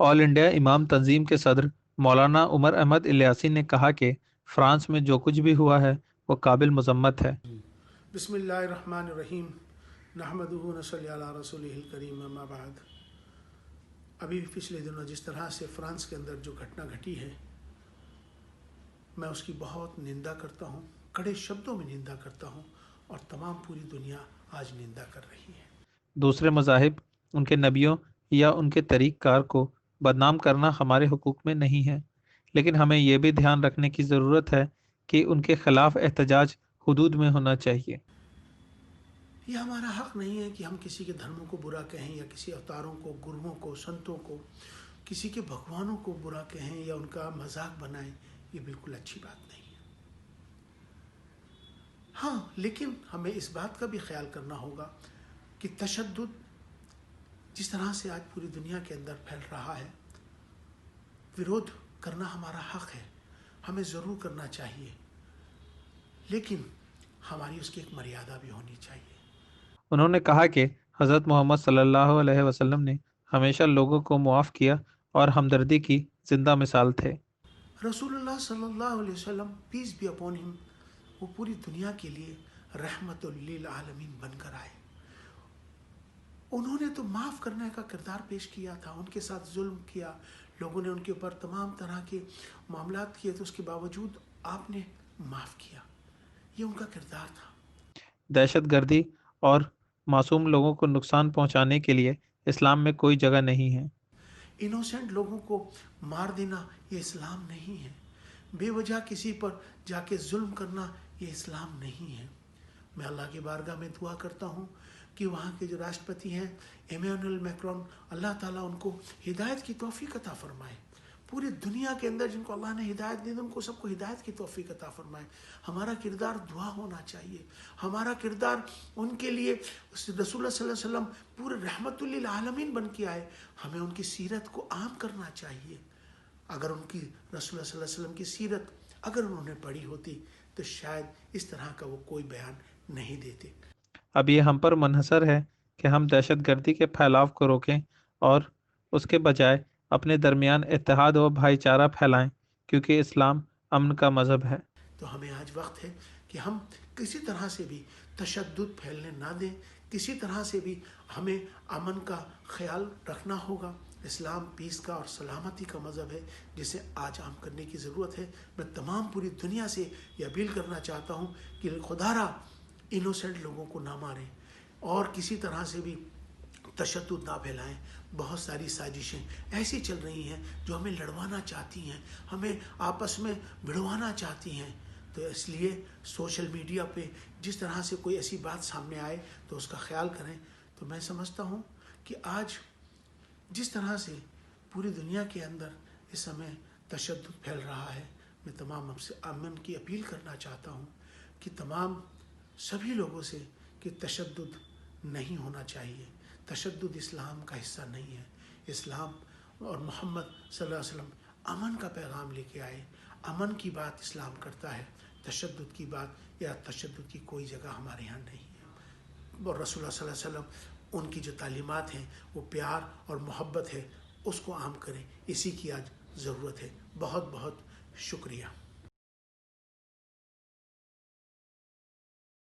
All India इमाम तंजीम के सदर मौलाना उमर अहमद इलियासी ने कहा कि फ्रांस में जो कुछ भी हुआ है वो काबिल मजम्मत है। अम्मा बाद अभी पिछले दिनों जिस तरह से फ्रांस के अंदर जो घटना घटी है मैं उसकी बहुत निंदा करता हूँ कड़े शब्दों में निंदा करता हूँ और तमाम पूरी दुनिया आज निंदा कर रही है। दूसरे मजाहब उनके नबियों या उनके तरीक़ को बदनाम करना हमारे हकूक़ में नहीं है। लेकिन हमें यह भी ध्यान रखने की ज़रूरत है कि उनके खिलाफ एहतजाज हदूद में होना चाहिए। यह हमारा हक नहीं है कि हम किसी के धर्मों को बुरा कहें या किसी अवतारों को, गुरुओं को, संतों को, किसी के भगवानों को बुरा कहें या उनका मज़ाक बनाएँ, ये बिल्कुल अच्छी बात नहीं है। हाँ लेकिन हमें इस बात का भी ख्याल करना होगा कि तशद जिस तरह से आज पूरी दुनिया के अंदर फैल रहा है विरोध करना हमारा हक है हमें ज़रूर करना चाहिए लेकिन हमारी उसकी एक मर्यादा भी होनी चाहिए। उन्होंने कहा कि हज़रत मोहम्मद सल्लल्लाहु अलैहि वसल्लम ने हमेशा लोगों को मुआफ़ किया और हमदर्दी की ज़िंदा मिसाल थे। रसूलुल्लाह सल्लल्लाहु अलैहि वसल्लम पीस बी अपॉन हिम वो पूरी दुनिया के लिए रहमतुल्लिल आलमीन बनकर आए। उन्होंने तो माफ़ करने का किरदार पेश किया था उनके साथ जुल्म किया लोगों ने उनके ऊपर तमाम तरह के मामला किए तो उसके बावजूद आपने माफ़ किया। ये उनका किरदार था। दहशत गर्दी और मासूम लोगों को नुकसान पहुँचाने के लिए इस्लाम में कोई जगह नहीं है। इनोसेंट लोगों को मार देना ये इस्लाम नहीं है। बेवजह किसी पर जाके जुल्म करना ये इस्लाम नहीं है। मैं अल्लाह की बारगाह में दुआ करता हूँ कि वहाँ के जो राष्ट्रपति हैं एमेनुअल मैक्रॉन, अल्लाह ताला उनको हिदायत की तोफ़ी कता फरमाए। पूरी दुनिया के अंदर जिनको अल्लाह ने हिदायत दी, उनको सबको हिदायत की तोफ़ी अता फरमाए। हमारा किरदार दुआ होना चाहिए। हमारा किरदार उनके लिए रसूल वसल्लम पूरे रहमतुल्लिल आलमीन बन के आए। हमें उनकी सीरत को आम करना चाहिए। अगर उनकी रसूल वसल्लम की सीरत अगर उन्होंने पढ़ी होती तो शायद इस तरह का वो कोई बयान नहीं देते। अब ये हम पर मुनहसर है कि हम दहशत गर्दी के फैलाव को रोकें और उसके बजाय अपने दरमियान इतिहाद और भाईचारा फैलाएँ, क्योंकि इस्लाम अमन का मज़हब है। तो हमें आज वक्त है कि हम किसी तरह से भी तशद फैलने ना दें, किसी तरह से भी हमें अमन का ख्याल रखना होगा। इस्लाम पीस का और सलामती का मज़हब है, जिसे आज आम करने की ज़रूरत है। मैं तमाम पूरी दुनिया से यह अपील करना चाहता हूँ कि खुदारा इनोसेंट लोगों को ना मारें और किसी तरह से भी तशद ना फैलाएँ। बहुत सारी साजिशें ऐसी चल रही हैं जो हमें लड़वाना चाहती हैं, हमें आपस में भिड़वाना चाहती हैं। तो इसलिए सोशल मीडिया पे जिस तरह से कोई ऐसी बात सामने आए तो उसका ख्याल करें। तो मैं समझता हूँ कि आज जिस तरह से पूरी दुनिया के अंदर इस समय तशद फैल रहा है, मैं तमाम आपसे अमन की अपील करना चाहता हूँ कि तमाम सभी लोगों से कि तशद नहीं होना चाहिए। तशद इस्लाम का हिस्सा नहीं है। इस्लाम और मोहम्मद वसल्लम अमन का पैगाम लेके आए। अमन की बात इस्लाम करता है। तशद की बात या तशद की कोई जगह हमारे यहाँ नहीं है। और रसूल वसल्लम उनकी जो तालीमत हैं, वो प्यार और मोहब्बत है, उसको आम करें। इसी की आज ज़रूरत है। बहुत बहुत शुक्रिया।